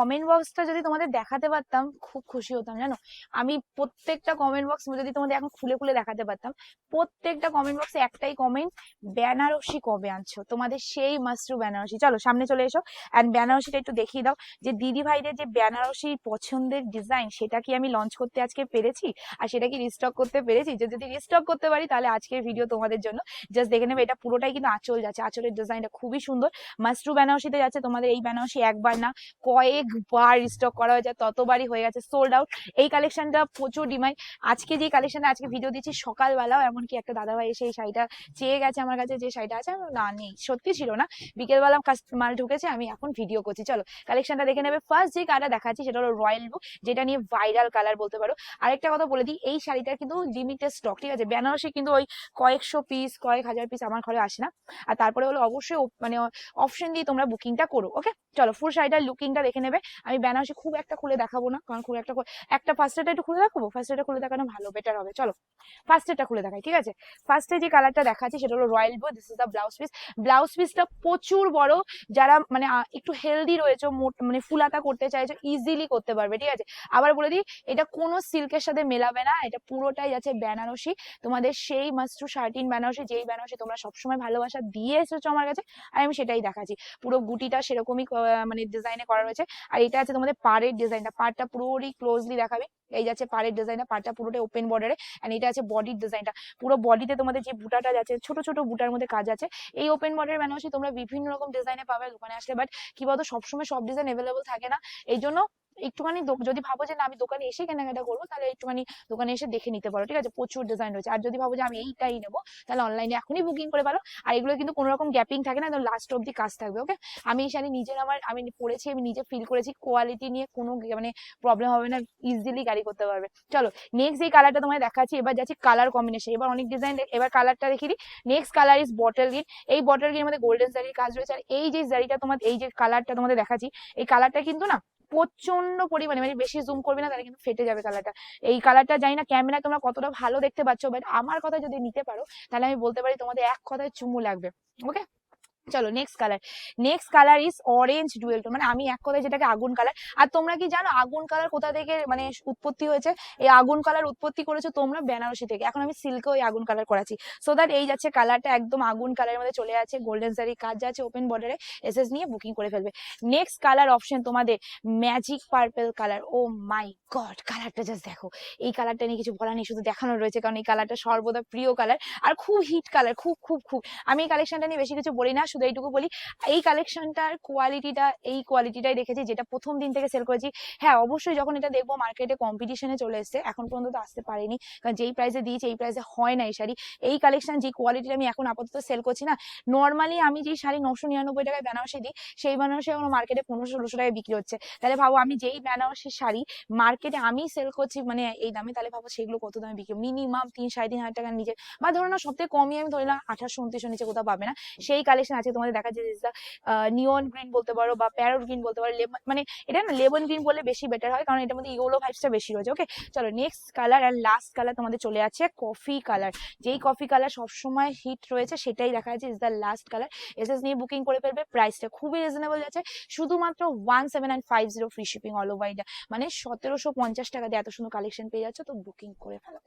Comment বক্সটা যদি তোমাদের দেখাতে পারতাম, খুব খুশি হতাম, জানো? আমি প্রত্যেকটা কমেন্ট বক্স যদি তোমাদের এখন খুলে খুলে দেখাতে পারতাম, প্রত্যেকটা কমেন্ট বক্সে একটাই কমেন্ট বেনারসি কবে আনছো? তোমাদের সেই মাসরু বেনারসি। চলো, সামনে চলে এসো অ্যান্ড বেনারসিটা একটু দেখিয়ে দাও যে দিদি ভাইদের যে বেনারসি পছন্দের ডিজাইন সেটা কি আমি লঞ্চ করতে আজকে পেরেছি? আর সেটা কি রিস্টক করতে পেরেছি? যে যদি রিস্টক করতে পারি, তাহলে আজকের ভিডিও তোমাদের জন্য জাস্ট দেখে নেবে, এটা পুরোটাই কিন্তু আঁচল যাচ্ছে। আঁচলের ডিজাইনটা খুবই সুন্দর। মাসরু বেনারসিতে যাচ্ছে তোমাদের এই বেনারসি একবার না কয়েকবার স্টক করা হয়েছে ততবারই হয়ে গেছে সোল্ড আউট এই কালেকশনটা প্রচুর ডিমান্ড আজকে যে কালেকশনটা আজকে ভিডিও দিচ্ছি, সকালবেলাও এমনকি একটা দাদাভাই এসে এই শাড়িটা চেয়ে গেছে আমার কাছে, যে শাড়িটা আছে না, নেই। সত্যি ছিল না। বিকেলবেলা মাল ঢুকেছে, আমি এখন ভিডিও করছি। চলো কালেকশনটা দেখে নেবে। ফার্স্ট যে কালারটা দেখাচ্ছি, সেটা হলো রয়্যাল ব্লু যেটা নিয়ে ভাইরাল কালার বলতে পারো। আরেকটা কথা বলে দিই, এই শাড়িটার কিন্তু লিমিটেড স্টক ঠিক আছে? বেনারসি কিন্তু ওই কয়েকশো পিস কয়েক হাজার পিস আমার ঘরে আসে না। আর তারপরে হলো অবশ্যই মানে অপশন দিয়ে তোমরা বুকিংটা করো ওকে চলো ফুল শাড়িটার লুকিংটা দেখে নেবে। আমি বেনারসি খুব একটা খুলে দেখাবো না, কারণ খুব একটা একটা ফার্স্ট এটা একটু খুলে দেখাবো? ফার্স্ট এটা খুলে দেখানো ভালো বেটার হবে, চলো। ফার্স্ট এটা খুলে দেখাই, ঠিক আছে? ফার্স্টে যে কালারটা দেখাচ্ছি সেটা হলো royal blue this is the blouse piece blouse পিসটা প্রচুর বড়, যারা মানে একটু হেলদি রয়েছে মানে ফুলাতা করতে চাইছো ইজিলি করতে পারবে, ঠিক আছে? আবার বলে দিই, এটা কোনো সিল্কের সাথে মেলাবে না, এটা পুরোটাই যাচ্ছে বেনারসি। তোমাদের সেই মাস্টু শার্টিন বেনারসি, যেই বেনারসি তোমরা সবসময় ভালোবাসা দিয়ে এসেছ আমার কাছে আর আমি সেটাই দেখাচ্ছি। পুরো গুটিটা সেরকমই মানে ডিজাইনে করা রয়েছে। আর এটা আছে তোমাদের পাড়ের ডিজাইনটা। পাড়টা পুরোই ক্লোজলি দেখাবে। এই যাচ্ছে পাড়ের ডিজাইনটা, পাড়টা পুরোটাই ওপেন বর্ডারে অ্যান্ড এটা আছে বডির ডিজাইনটা। পুরো বডিতে তোমাদের যে বুটাটা যাচ্ছে, ছোট ছোট বুটার মধ্যে কাজ আছে। এই ওপেন বর্ডার বেনারসি তোমরা বিভিন্ন রকম ডিজাইনে পাবে দোকানে আসলে। বাট কি বলতো, সবসময় সব ডিজাইন অ্যাভেলেবল থাকে না। এই জন্য একটুখানি যদি ভাবো যে না, আমি দোকানে এসে কেনাকাটা করব, তাহলে একটুখানি দোকানে এসে দেখে নিতে পারো, ঠিক আছে? প্রচুর ডিজাইন রয়েছে। আর যদি ভাবো যে আমি এইটাই নেব, তাহলে অনলাইনে এখনই বুকিং করে পারো আর এগুলো কিন্তু কোনো রকম গ্যাপিং থাকে না লাস্ট অব্দি কাজ থাকবে ওকে আমি এই শাড়ি নিজের আমার, আমি পরেছি আমি নিজে ফিল করেছি কোয়ালিটি নিয়ে কোনো মানে প্রবলেম হবে না ইজিলি ক্যারি করতে পারবে। চলো নেক্সট এই কালারটা তোমায় দেখাচ্ছি, এবার যাচ্ছি কালার কম্বিনেশন এবার অনেক ডিজাইন এবার কালারটা দেখি next colour is bottle green এই বটল গ্রিন মধ্যে গোল্ডেন জারির কাজ রয়েছে। আর এই যে জারিটা তোমার, এই যে কালারটা তোমাদের দেখাচ্ছি, এই কালারটা কিন্তু না প্রচণ্ড পরিমাণে মানে বেশি জুম করবে না, তাহলে কিন্তু ফেটে যাবে কালারটা এই কালারটা জানি না ক্যামেরায় তোমরা কতটা ভালো দেখতে পাচ্ছ বাট আমার কথা যদি নিতে পারো, তাহলে আমি বলতে পারি তোমাদের এক কথায় চুমু লাগবে ওকে চলো next colour next colour is orange dual tone মানে আমি এক কথায় যেটাকে আগুন কালার আর তোমরা কি জানো আগুন কালার কোথা থেকে মানে উৎপত্তি হয়েছে? এই আগুন কালার উৎপত্তি করেছ তোমরা বেনারসি থেকে, এখন আমি সিল্কে ওই আগুন কালার করাচ্ছি। সো দ্যাট এই যাচ্ছে কালারটা একদম আগুন কালারের মধ্যে চলে আছে গোল্ডেন সারি কাজ যাচ্ছে ওপেন বর্ডারে এসএস নিয়ে বুকিং করে ফেলবে। নেক্সট কালার অপশন তোমাদের magic purple colour oh my god কালারটা জাস্ট দেখো। এই কালারটা নিয়ে কিছু বলার নেই, শুধু দেখানো রয়েছে, কারণ এই কালারটা সর্বদা প্রিয় কালার আর খুব হিট কালার খুব খুব খুব। আমি এই কালেকশনটা নিয়ে বেশি কিছু বলি না শুধু এইটুকু বলি, এই কালেকশনটার কোয়ালিটিটা এই কোয়ালিটিটাই দেখেছি যেটা প্রথম দিন থেকে সেল করেছি। হ্যাঁ অবশ্যই যখন এটা দেখব মার্কেটে কম্পিটিশনে চলে এসছে, এখন পর্যন্ত তো আসতে পারেনি, কারণ যেই প্রাইসে দিয়েছি, এই প্রাইসে হয় না এই শাড়ি। এই কালেকশন যে কোয়ালিটিটা আমি এখন আপাতত সেল করছি না নর্মালি আমি যে শাড়ি নশো নিরানব্বই টাকায় বেনারসি দিই, সেই বেনারসি এখন মার্কেটে পনেরোশো, ষোলোশো টাকায় বিক্রি হচ্ছে। তাহলে ভাবো, আমি যেই বেনারসি শাড়ি মার্কেটে আমি সেল করছি মানে এই দামে, তাহলে ভাবো সেগুলো কত দামে বিক্রি মিনিমাম তিন, সাড়ে তিন হাজার টাকার নিচে। বা ধরো না সব থেকে কমই আমি ধরলাম আঠাশশো উনত্রিশশো নিচে কোথাও পাবে না। সেই কালেকশন আছে তোমাদের দেখা যাচ্ছে নিয়ন গ্রিন বলতে পারো বা প্যারোট গ্রিন বলতে পারো মানে এটা না লেমন গ্রিন বললে বেশি বেটার হয়, কারণ এটার মধ্যে ইয়েলো ভাইবসটা বেশি রয়েছে। ওকে চলো নেক্সট কালার আর লাস্ট কালার তোমাদের চলে আছে কফি কালার যেই কফি কালার সবসময় হিট রয়েছে সেটাই দেখা যাচ্ছে ইজ দ্য লাস্ট কালার এস এসএস নিয়ে বুকিং করে ফেলবে প্রাইসটা খুবই রিজনেবল যাচ্ছে। শুধুমাত্র one seven nine five zero free shipping all over India মানে সতেরোশো পঞ্চাশ টাকা দিয়ে এত সুন্দর কালেকশন পেয়ে যাচ্ছে, তো বুকিং করে ফেলো।